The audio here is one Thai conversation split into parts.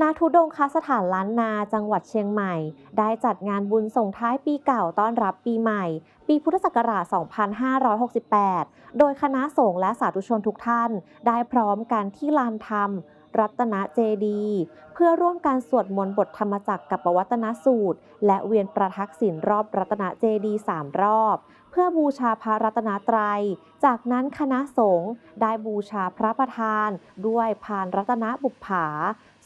นาทุดงคสถานล้านนาจังหวัดเชียงใหม่ ได้จัดงานบุญส่งท้ายปีเก่าต้อนรับปีใหม่ ปีพุทธศักราช 2568 โดยคณะสงฆ์และสาธุชนทุกท่าน ได้พร้อมกันที่ลานธรรม รัตนเจดี เพื่อร่วมการสวดมนต์บทธรรมจักรกับปวัตนสูตร และเวียนประทักษิณรอบรัตนเจดีสามรอบ เพื่อบูชาพระรัตนตรัย จากนั้นคณะสงฆ์ได้บูชาพระประธาน ด้วยพานรัตนบุปผา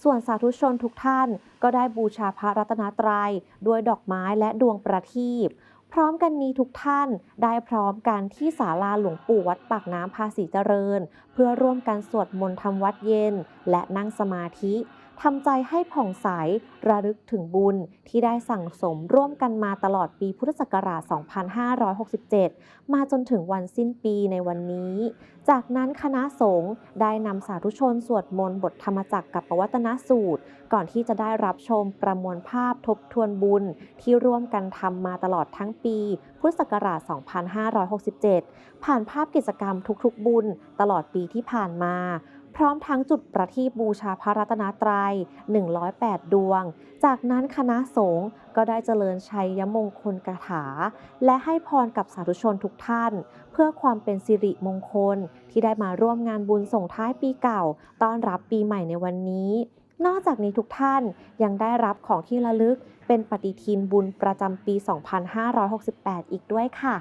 ส่วนสาธุชนทุกท่านก็ได้บูชาพระรัตนตรัยด้วยดอกไม้และดวงประทีปพร้อมกันนี้ทุกท่านได้พร้อมกันที่ศาลาหลวงปู่วัดปากน้ำภาษีเจริญ เพื่อร่วมกันสวดมนต์ทำวัดเย็น และนั่งสมาธิ ทำใจให้ผ่องใส ระลึกถึงบุญที่ได้สั่งสมร่วมกันมาตลอดปีพุทธศักราช 2567 มาจนถึงวันสิ้นปีในวันนี้ จากนั้นคณะสงฆ์ได้นำสาธุชนสวดมนต์บทธรรมจักรกับปวัตนสูตร ก่อนที่จะได้รับชมประมวลภาพทบทวนบุญที่ร่วมกันทำมาตลอดทั้งปี พุทธศักราช 2567 ผ่านภาพกิจกรรมทุกๆ บุญตลอดปีที่ผ่านมา พร้อมทั้งจุดประทีปบูชาพระรัตนตรยัย 108 ดวง จากนั้นคณะสงฆ์ก็ได้เจริญชัยยมงคลกถา และให้พรกับสาธุชนทุกท่าน เพื่อความเป็นสิริมงคลที่ได้มาร่วมงานบุญส่งท้ายปีเก่า ต้อนรับปีใหม่ในวันนี้นอกจากนี้ทุกท่านยังได้รับของที่ระลึกเป็นปฏิทินบุญประจำปี 2568 อีกด้วยค่ะ